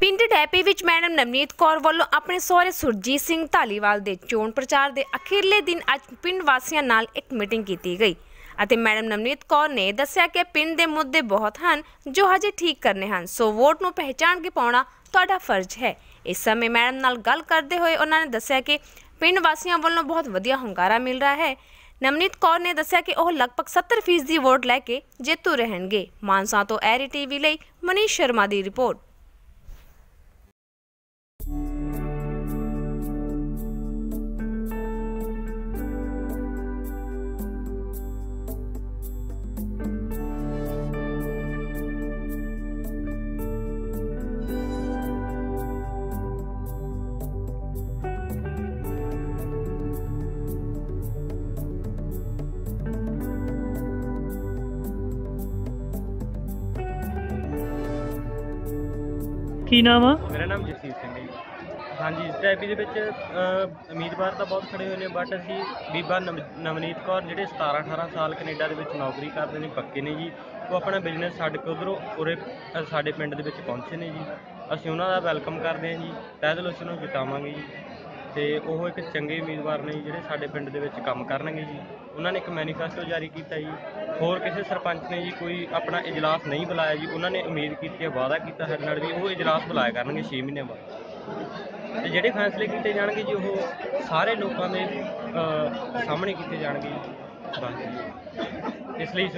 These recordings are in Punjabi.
ਪਿੰਡ ਡੈਪੀ ਵਿੱਚ ਮੈਡਮ ਨਵਨੀਤ ਕੌਰ ਵੱਲੋਂ ਆਪਣੇ ਸਹੁਰੇ ਸੁਰਜੀਤ ਸਿੰਘ ਢਾਲੀਵਾਲ ਦੇ ਚੋਣ ਪ੍ਰਚਾਰ ਦੇ ਅਖੀਰਲੇ ਦਿਨ ਅੱਜ ਪਿੰਡ ਵਾਸੀਆਂ ਨਾਲ ਇੱਕ ਮੀਟਿੰਗ ਕੀਤੀ ਗਈ ਅਤੇ ਮੈਡਮ ਨਵਨੀਤ ਕੌਰ ਨੇ ਦੱਸਿਆ ਕਿ ਪਿੰਡ ਦੇ ਮੁੱਦੇ ਬਹੁਤ ਹਨ, ਜੋ ਹਜੇ ਠੀਕ ਕਰਨੇ ਹਨ, ਸੋ ਵੋਟ ਨੂੰ ਪਹਿਚਾਣ ਕੇ ਪਾਉਣਾ ਤੁਹਾਡਾ ਫਰਜ਼ ਹੈ। ਇਸ ਸਮੇਂ ਮੈਡਮ ਨਾਲ ਗੱਲ ਕਰਦੇ ਹੋਏ ਉਹਨਾਂ ਨੇ ਦੱਸਿਆ ਕਿ ਪਿੰਡ ਵਾਸੀਆਂ ਵੱਲੋਂ ਬਹੁਤ ਵਧੀਆ ਹੁੰਗਾਰਾ ਮਿਲ ਰਿਹਾ ਹੈ। ਨਵਨੀਤ ਕੌਰ ਨੇ ਦੱਸਿਆ ਕਿ ਉਹ ਲਗਭਗ 70% ਦੀ ਵੋਟ ਲੈ ਕੇ ਜੇਤੂ ਰਹਿਣਗੇ। ਮਾਨਸਾ ਤੋਂ ਐਰੀ ਟੀਵੀ ਲਈ ਮਨੀਸ਼ ਸ਼ਰਮਾ ਦੀ ਰਿਪੋਰਟ। ਕੀ ਨਾਮ ਆ? ਮੇਰਾ ਨਾਮ ਜਸੀਰ ਸਿੰਘ ਹੈ ਜੀ। ਹਾਂਜੀ ਟੈਪੀ ਦੇ ਵਿੱਚ ਅ, ਉਮੀਦਵਾਰ ਤਾਂ ਬਹੁਤ ਖੜੇ ਹੋਏ ਨੇ ਬਟ ਅਸੀਂ ਬੀਬਾ ਨਵ- ਨਵਨੀਤ ਕੌਰ ਜਿਹੜੇ 17 18 ਸਾਲ ਕੈਨੇਡਾ ਦੇ ਵਿੱਚ ਨੌਕਰੀ ਕਰਦੇ ਨੇ ਪੱਕੇ ਨੇ ਜੀ। ਉਹ ਆਪਣਾ ਬਿਜ਼ਨਸ ਛੱਡ ਕੇ ਉਧਰੋਂ ਉਰੇ ਅ, ਸਾਡੇ ਪਿੰਡ ਦੇ ਵਿੱਚ ਪਹੁੰਚੇ ਨੇ ਜੀ। ਅਸੀਂ ਉਹਨਾਂ ਦਾ ਵੈਲਕਮ ਕਰਦੇ ਹਾਂ ਜੀ। ਤਹਿ ਦਿਲੋਂ ਅਸੀਂ ਉਹਨਾਂ ਜਿਤਾਵਾਂਗੇ ਜੀ। ਤੇ ਉਹ ਇੱਕ ਚੰਗੇ ਉਮੀਦਵਾਰ ਨੇ ਜੀ, ਜਿਹੜੇ ਸਾਡੇ ਪਿੰਡ ਦੇ ਵਿੱਚ ਕੰਮ ਕਰਨਗੇ ਜੀ। ਉਹਨਾਂ ਨੇ ਇੱਕ ਮੈਨੀਫੈਸਟੋ ਜਾਰੀ ਕੀਤਾ ਜੀ। ਹੋਰ ਕਿਸੇ ਸਰਪੰਚ ਨੇ ਜੀ ਕੋਈ ਆਪਣਾ ਇਜਲਾਸ ਨਹੀਂ ਬੁਲਾਇਆ ਜੀ ਉਹਨਾਂ ਨੇ ਉਮੀਦ ਕੀਤੀ ਹੈ ਵਾਅਦਾ ਕੀਤਾ ਸਾਡੇ ਨਾਲ ਵੀ ਉਹ ਇਜਲਾਸ ਬੁਲਾਇਆ ਕਰਨਗੇ 6 ਮਹੀਨੇ ਬਾਅਦ। ਤੇ ਜਿਹੜੇ ਫੈਸਲੇ ਕੀਤੇ ਜਾਣਗੇ ਜੀ ਉਹ ਸਾਰੇ ਲੋਕਾਂ ਦੇ ਸਾਹਮਣੇ ਕੀਤੇ ਜਾਣਗੇ। ਇਸ ਲਈ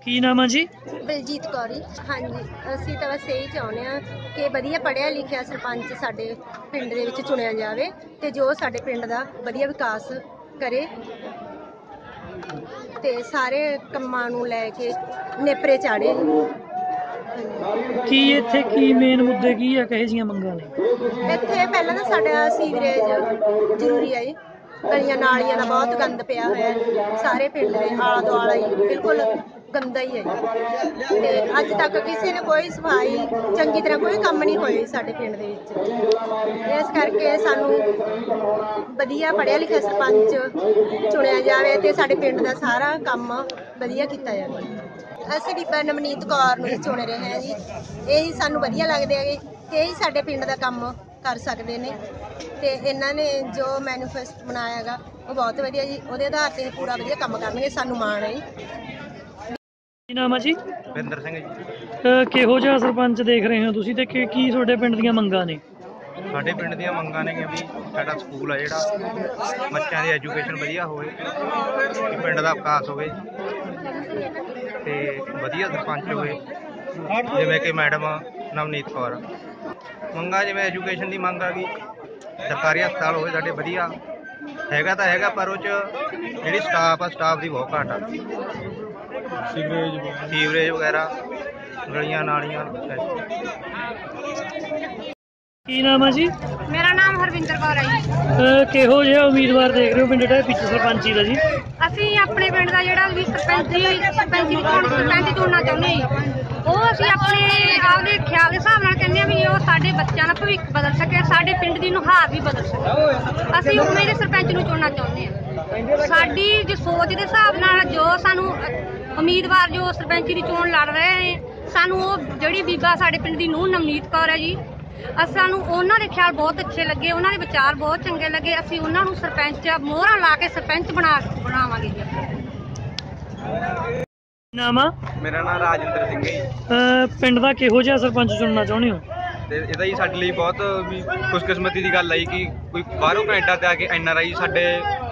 ਕੀ ਨਾਮ ਆ ਜੀ? ਬਲਜੀਤ ਕੌਰੀ ਹਾਂਜੀ ਅਸੀਂ ਤਾਂ ਬਸ ਇਹੀ ਚਾਹੁੰਦੇ ਹਾਂ ਕਿ ਵਧੀਆ ਪੜ੍ਹਿਆ ਲਿਖਿਆ ਸਰਪੰਚ ਸਾਡੇ ਪਿੰਡ ਦੇ ਵਿੱਚ ਚੁਣਿਆ ਜਾਵੇ ਤੇ ਜੋ ਸਾਡੇ ਪਿੰਡ ਦਾ ਵਧੀਆ ਵਿਕਾਸ ਕਰੇ। ਤੇ ਸਾਰੇ ਕੰਮਾਂ ਨੂੰ ਲੈ ਕੇ ਨੇਪਰੇ ਚਾੜੇ। ਕੀ ਇੱਥੇ ਕੀ ਮੇਨ ਮੁੱਦੇ ਕੀ ਆ ਕਹੇ ਜੀਆਂ ਮੰਗਾਂ ਨੇ? ਇੱਥੇ ਪਹਿਲਾਂ ਤਾਂ ਸਾਡਾ ਸੀਵਰੇਜ ਜ਼ਰੂਰੀ ਹੈ ਜੀ। ਗਲੀਆਂ ਨਾਲੀਆਂ ਦਾ ਬਹੁਤ ਗੰਦ ਪਿਆ ਹੋਇਆ ਹੈ। ਸਾਰੇ ਪਿੰਡ ਦੇ ਆਲਾ ਦੁਆਲਾ ਹੀ। ਬਿਲਕੁਲ ਗੰਦਾ ਹੀ ਹੈ ਜੀ। ਤੇ ਅੱਜ ਤੱਕ ਕਿਸੇ ਨੇ ਕੋਈ ਸਫ਼ਾਈ ਚੰਗੀ ਤਰ੍ਹਾਂ ਕੋਈ ਕੰਮ ਨਹੀਂ ਹੋਇਆ ਸਾਡੇ ਪਿੰਡ ਦੇ ਵਿੱਚ। ਇਸ ਕਰਕੇ ਸਾਨੂੰ ਵਧੀਆ ਪੜ੍ਹਿਆ ਲਿਖਿਆ ਸਰਪੰਚ ਚੁਣਿਆ ਜਾਵੇ ਤੇ ਸਾਡੇ ਪਿੰਡ ਦਾ ਸਾਰਾ ਕੰਮ ਵਧੀਆ ਕੀਤਾ ਜਾਵੇ। ਅਸੀਂ ਬੀਬਾ ਨਵਨੀਤ ਕੌਰ ਨੂੰ ਹੀ ਚੁਣ ਰਹੇ ਹਾਂ ਜੀ। ਇਹੀ ਸਾਨੂੰ ਵਧੀਆ ਲੱਗਦੇ ਹੈਗੇ। ਕਿ ਇਹੀ ਸਾਡੇ ਪਿੰਡ ਦਾ ਕੰਮ ਕਰ ਸਕਦੇ ਨੇ। ਤੇ ਇਹਨਾਂ ਨੇ ਜੋ ਮੈਨੀਫੈਸਟੋ ਬਣਾਇਆ ਹੈਗਾ, ਉਹ ਬਹੁਤ ਵਧੀਆ ਜੀ। ਉਹਦੇ ਆਧਾਰ ਤੇ ਇਹ ਪੂਰਾ ਵਧੀਆ ਕੰਮ ਕਰਨਗੇ, ਸਾਨੂੰ ਮਾਣ ਹੈ ਜੀ। ਕੀ ਨਾਮ ਆ ਜੀ? ਵਿੰਦਰ ਸਿੰਘ ਜੀ। ਅਹ ਕਿਹੋ ਜਿਹਾ ਸਰਪੰਚ ਦੇਖ ਰਹੇ ਹੋ ਤੁਸੀਂ ਤੇ ਕੀ ਕੀ ਤੁਹਾਡੇ ਪਿੰਡ ਦੀਆਂ ਮੰਗਾਂ ਨੇ? ਸਾਡੇ ਪਿੰਡ ਦੀਆਂ ਮੰਗਾਂ ਨੇ ਕਿ ਵੀ ਸਾਡਾ ਸਕੂਲ ਆ ਜਿਹੜਾ ਬੱਚਿਆਂ ਦੀ ਐਜੂਕੇਸ਼ਨ ਵਧੀਆ ਹੋਵੇ ਕਿ ਪਿੰਡ ਦਾ ਵਿਕਾਸ ਹੋਵੇ ਤੇ ਵਧੀਆ ਸਰਪੰਚ ਹੋਵੇ ਜਿਵੇਂ ਕਿ ਮੈਡਮ ਨਵਨੀਤ ਕੌਰ। ਮੰਗਾਂ ਜਿਵੇਂ ਐਜੂਕੇਸ਼ਨ ਦੀ ਮੰਗ ਆ ਗਈ ਸਰਕਾਰੀ ਹਸਪਤਾਲ ਹੋਵੇ ਸਾਡੇ ਵਧੀਆ ਹੈਗਾ ਤਾਂ ਹੈਗਾ ਪਰ ਉਹ ਚ ਜਿਹੜੀ ਸਟਾਫ ਆ ਸਟਾਫ ਦੀ ਬਹੁਤ ਘਾਟ ਆ। ਸੀਵਰੇਜ ਸੀਵਰੇਜ ਵਗੈਰਾ ਗਲੀਆਂ ਨਾਲੀਆਂ। ਕੀ ਨਾਮ ਆ ਜੀ? ਮੇਰਾ ਨਾਮ ਹਰਵਿੰਦਰ ਕੌਰ ਹੈ ਜੀ। ਅਹ ਕਿਹੋ ਜਿਹਾ ਉਮੀਦਵਾਰ ਦੇਖ ਰਹੇ ਹੋ ਪਿੰਡ ਦਾ ਪਿੱਛੇ ਸਰਪੰਚੀ ਦਾ ਜੀ? ਅਸੀਂ ਆਪਣੇ ਪਿੰਡ ਦਾ ਜਿਹੜਾ ਵੀ ਸਰਪੰਚੀ ਸਰਪੰਚੀ ਦੀ ਚੋਣ ਸਰਪੰਚ ਚੁਣਨਾ ਚਾਹੁੰਦੇ ਹਾਂ ਜੀ। ਉਹ ਅਸੀਂ ਆਪਣੇ ਆਪਦੇ ਖਿਆਲ ਦੇ ਹਿਸਾਬ ਨਾਲ ਕਹਿੰਦੇ ਆ ਵੀ ਉਹ ਸਾਡੇ ਬੱਚਿਆਂ ਦਾ ਭਵਿੱਖ ਬਦਲ ਸਕੇ ਸਾਡੇ ਪਿੰਡ ਦੀ ਨੁਹਾਰ ਵੀ ਬਦਲ ਸਕੇ। ਅਸੀਂ ਉਵੇਂ ਦੇ ਸਰਪੰਚ ਨੂੰ ਚੁਣਨਾ ਚਾਹੁੰਦੇ ਹਾਂ। ਸਾਡੀ ਜੋ ਸੋਚ ਦੇ ਹਿਸਾਬ ਨਾਲ ਜੋ ਸਾਨੂੰ ਉਮੀਦਵਾਰ ਜੋ ਸਰਪੰਚੀ ਦੀ ਚੋਣ ਲੜ ਰਹੇ ਨੇ ਸਾਨੂੰ ਉਹ ਜਿਹੜੀ ਬੀਬਾ ਸਾਡੇ ਪਿੰਡ ਦੀ ਨੂੰਹ ਨਵਨੀਤ ਕੌਰ ਹੈ ਜੀ ਸਾਨੂੰ ਉਹਨਾਂ ਦੇ ਖਿਆਲ ਬਹੁਤ ਅੱਛੇ ਲੱਗੇ ਉਹਨਾਂ ਦੇ ਵਿਚਾਰ ਬਹੁਤ ਚੰਗੇ ਲੱਗੇ ਅਸੀਂ ਉਹਨਾਂ ਨੂੰ ਸਰਪੰਚ ਮੋਹਰਾਂ ਲਾ ਕੇ ਸਰਪੰਚ ਬਣਾ ਬਣਾਵਾਂਗੇ ਜੀ ਨਾਮ ਮੇਰਾ ਨਾਮ ਰਾਜਿੰਦਰ ਸਿੰਘ ਹੈ ਪਿੰਡ ਦਾ ਕਿਹੋ ਜਿਹਾ ਸਰਪੰਚ ਚੁਣਨਾ ਚਾਹੁੰਦੇ ਹੋ? ਤੇ ਇਹਦਾ ਹੀ ਸਾਡੇ ਲਈ ਬਹੁਤ ਵੀ ਖੁਸ਼ਕਿਸਮਤੀ ਦੀ ਗੱਲ ਆਈ ਕਿ ਕੋਈ ਬਾਹਰੋਂ ਕੈਨੇਡਾ ਤੇ ਆ ਕੇ ਐਨ ਆਰ ਆਈ ਸਾਡੇ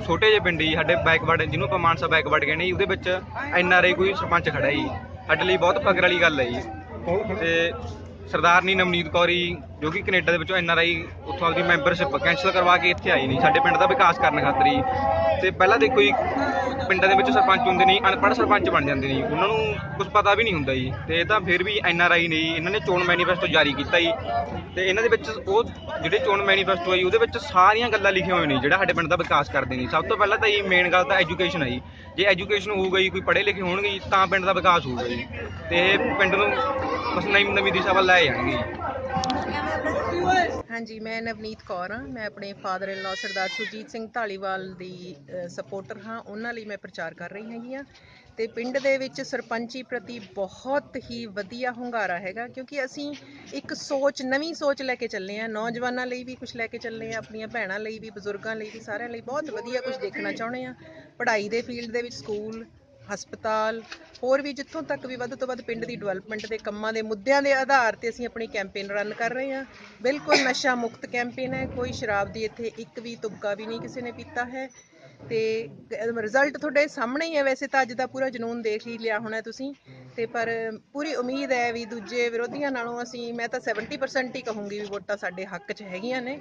ਛੋਟੇ ਜਿਹੇ ਪਿੰਡ ਜੀ ਸਾਡੇ ਬੈਕਵਰਡ, ਜਿਹਨੂੰ ਆਪਾਂ ਮਾਨਸਾ ਬੈਕਵਰਡ ਕਹਿੰਦੇ ਜੀ ਉਹਦੇ ਵਿੱਚ ਐਨ ਆਰ ਆਈ ਕੋਈ ਸਰਪੰਚ ਖੜਾ ਜੀ ਸਾਡੇ ਲਈ ਬਹੁਤ ਫਕਰ ਵਾਲੀ ਗੱਲ ਹੈ ਜੀ ਤੇ ਸਰਦਾਰਨੀ ਨਵਨੀਤ ਕੌਰੀ ਜੋ ਕਿ ਕੈਨੇਡਾ ਦੇ ਵਿੱਚੋਂ ਐਨ ਆਰ ਆਈ ਉੱਥੋਂ ਆਪਦੀ ਮੈਂਬਰਸ਼ਿਪ ਕੈਂਸਲ ਕਰਵਾ ਕੇ ਇੱਥੇ ਆਈ ਨਹੀਂ। ਸਾਡੇ ਪਿੰਡ ਦਾ ਵਿਕਾਸ ਕਰਨ ਖਾਤਰ ਹੀ। ਤੇ ਪਹਿਲਾਂ ਦੇਖੋ ਜੀ ਪਿੰਡਾਂ ਦੇ ਵਿੱਚ ਸਰਪੰਚ ਹੁੰਦੇ ਨੇ, ਅਨਪੜ੍ਹ ਸਰਪੰਚ ਬਣ ਜਾਂਦੇ ਨੇ। ਉਹਨਾਂ ਨੂੰ ਕੁਝ ਪਤਾ ਵੀ ਨਹੀਂ ਹੁੰਦਾ ਜੀ। ਤੇ ਇਹ ਤਾਂ ਫਿਰ ਵੀ ਐਨ ਆਰ ਆਈ ਨੇ ਜੀ, ਇਹਨਾਂ ਨੇ ਚੋਣ ਮੈਨੀਫੈਸਟੋ ਜਾਰੀ ਕੀਤਾ ਜੀ। ਤੇ ਇਹਨਾਂ ਦੇ ਵਿੱਚ ਉਹ ਜਿਹੜੇ ਚੋਣ ਮੈਨੀਫੈਸਟੋ ਹੈ ਜੀ, ਉਹਦੇ ਵਿੱਚ ਸਾਰੀਆਂ ਗੱਲਾਂ ਲਿਖੀਆਂ ਹੋਈਆਂ ਨੇ, ਜਿਹੜਾ ਸਾਡੇ ਪਿੰਡ ਦਾ ਵਿਕਾਸ ਕਰਦੇ ਨੇ। ਸਭ ਤੋਂ ਪਹਿਲਾਂ ਤਾਂ ਇਹ ਮੇਨ ਗੱਲ ਤਾਂ ਐਜੂਕੇਸ਼ਨ ਹੈ ਜੀ। ਜੇ ਐਜੂਕੇਸ਼ਨ ਹੋਊਗਾ ਜੀ, ਕੋਈ ਪੜ੍ਹੇ ਲਿਖੇ ਹੋਣਗੇ ਜੀ, ਤਾਂ ਪਿੰਡ ਦਾ ਵਿਕਾਸ ਹੋਊਗਾ ਜੀ। ਤੇ ਪਿੰਡ ਨੂੰ ਬਸ ਨਵੀਂ ਨਵੀਂ ਦਿਸ਼ਾ ਵੱਲ ਲੈ ਜਾਣਗੇ ਜੀ। ਹਾਂਜੀ, ਮੈਂ ਨਵਨੀਤ ਕੌਰ ਹਾਂ। ਮੈਂ ਆਪਣੇ father in law Sardar Surjit Singh Dhaliwal the supporter ਹਾਂ। ਉਹਨਾਂ ਲਈ ਮੈਂ ਪ੍ਰਚਾਰ ਕਰ ਰਹੀ ਹੈਗੀ ਆ ਤੇ ਪਿੰਡ ਦੇ ਵਿੱਚ ਸਰਪੰਚੀ ਪ੍ਰਤੀ ਬਹੁਤ ਹੀ ਵਧੀਆ ਹੁੰਗਾਰਾ ਹੈਗਾ, ਕਿਉਂਕਿ ਅਸੀਂ ਇੱਕ ਸੋਚ, ਨਵੀਂ ਸੋਚ ਲੈ ਕੇ ਚੱਲੇ ਆ ਨੌਜਵਾਨਾਂ ਲਈ ਵੀ ਕੁਝ ਲੈ ਕੇ ਚੱਲੇ ਆ ਆਪਣੀਆਂ ਭੈਣਾਂ ਲਈ ਵੀ, ਬਜ਼ੁਰਗਾਂ ਲਈ ਵੀ ਸਾਰਿਆਂ ਲਈ ਬਹੁਤ ਵਧੀਆ ਕੁਝ ਦੇਖਣਾ ਚਾਹੁੰਦੇ ਆ ਪੜ੍ਹਾਈ ਦੇ ਫੀਲਡ ਦੇ ਵਿੱਚ ਸਕੂਲ ਹਸਪਤਾਲ, ਹੋਰ ਵੀ ਜਿੱਥੋਂ ਤੱਕ ਵੀ ਵੱਧ ਤੋਂ ਵੱਧ ਪਿੰਡ ਦੀ ਡਿਵੈਲਪਮੈਂਟ ਦੇ ਕੰਮਾਂ ਦੇ ਮੁੱਦਿਆਂ ਦੇ ਆਧਾਰ ਤੇ ਅਸੀਂ ਆਪਣੀ ਕੈਂਪੇਨ ਰਨ ਕਰ ਰਹੇ ਹਾਂ। ਬਿਲਕੁਲ ਨਸ਼ਾ ਮੁਕਤ ਕੈਂਪੇਨ ਹੈ, ਕੋਈ ਸ਼ਰਾਬ ਦੀ ਇੱਥੇ ਇੱਕ ਵੀ, ਤੁਪਕਾ ਵੀ ਨਹੀਂ ਕਿਸੇ ਨੇ ਪੀਤਾ ਹੈ। ਤੇ ਰਿਜ਼ਲਟ ਤੁਹਾਡੇ ਸਾਹਮਣੇ ਹੀ ਹੈ ਵੈਸੇ ਤਾਂ ਅੱਜ ਦਾ ਪੂਰਾ ਜਨੂਨ ਦੇਖ ਹੀ ਲਿਆ ਹੋਣਾ ਤੁਸੀਂ। ਤੇ ਪਰ ਪੂਰੀ ਉਮੀਦ ਹੈ ਵੀ ਦੂਜੇ ਵਿਰੋਧੀਆਂ ਨਾਲੋਂ ਅਸੀਂ, ਮੈਂ ਤਾਂ 70% ਹੀ ਕਹੂੰਗੀ ਵੀ ਵੋਟਾਂ ਸਾਡੇ ਹੱਕ 'ਚ ਹੈਗੀਆਂ ਨੇ।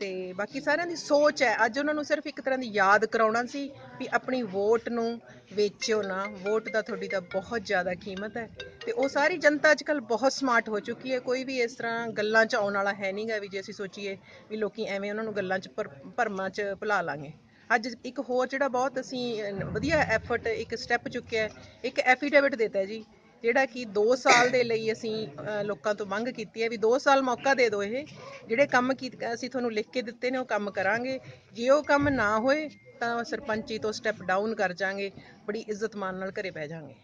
ਤੇ ਬਾਕੀ ਸਾਰਿਆਂ ਦੀ ਸੋਚ ਹੈ, ਅੱਜ ਉਹਨਾਂ ਨੂੰ ਸਿਰਫ ਇੱਕ ਤਰ੍ਹਾਂ ਦੀ ਯਾਦ ਕਰਾਉਣਾ ਸੀ ਵੀ ਆਪਣੀ ਵੋਟ ਨੂੰ ਵੇਚਿਓ ਨਾ। ਵੋਟ ਦਾ ਤੁਹਾਡੀ ਤਾਂ ਬਹੁਤ ਜ਼ਿਆਦਾ ਕੀਮਤ ਹੈ। ਤੇ ਉਹ ਸਾਰੀ ਜਨਤਾ ਅੱਜ ਕੱਲ ਬਹੁਤ ਸਮਾਰਟ ਹੋ ਚੁੱਕੀ ਹੈ। ਕੋਈ ਵੀ ਇਸ ਤਰ੍ਹਾਂ ਗੱਲਾਂ 'ਚ ਆਉਣ ਵਾਲਾ ਹੈ ਨਹੀਂਗਾ ਵੀ ਜੇ ਅਸੀਂ ਸੋਚੀਏ ਵੀ ਲੋਕੀ ਐਵੇਂ ਉਹਨਾਂ ਨੂੰ ਗੱਲਾਂ 'ਚ ਭਰ- ਭਰਮਾਂ 'ਚ ਭੁਲਾ ਲਾਂਗੇ। ਅੱਜ ਇੱਕ ਹੋਰ ਜਿਹੜਾ ਬਹੁਤ ਅਸੀਂ ਵਧੀਆ ਐਫਰਟ ਇੱਕ ਸਟੈਪ ਚੁੱਕਿਆ ਇੱਕ ਐਫੀਡੇਵਿਟ ਦਿੱਤਾ ਜੀ, ਜਿਹੜਾ ਕਿ 2 ਸਾਲ ਦੇ ਲਈ ਅਸੀਂ ਲੋਕਾਂ ਤੋਂ ਮੰਗ ਕੀਤੀ ਹੈ ਵੀ 2 ਸਾਲ ਮੌਕਾ ਦੇ ਦਿਓ ਇਹ, ਜਿਹੜੇ ਕੰਮ ਕੀ, ਅਸੀਂ ਤੁਹਾਨੂੰ ਲਿਖ ਕੇ ਦਿੱਤੇ ਨੇ ਉਹ ਕੰਮ ਕਰਾਂਗੇ, ਜੇ ਉਹ ਕੰਮ ਨਾ ਹੋਏ ਤਾਂ ਸਰਪੰਚੀ ਤੋਂ ਸਟੈਪ ਡਾਊਨ ਕਰ ਜਾਾਂਗੇ, ਬੜੀ ਇੱਜ਼ਤ ਮਾਨ ਨਾਲ ਘਰੇ ਬਹਿ ਜਾਾਂਗੇ।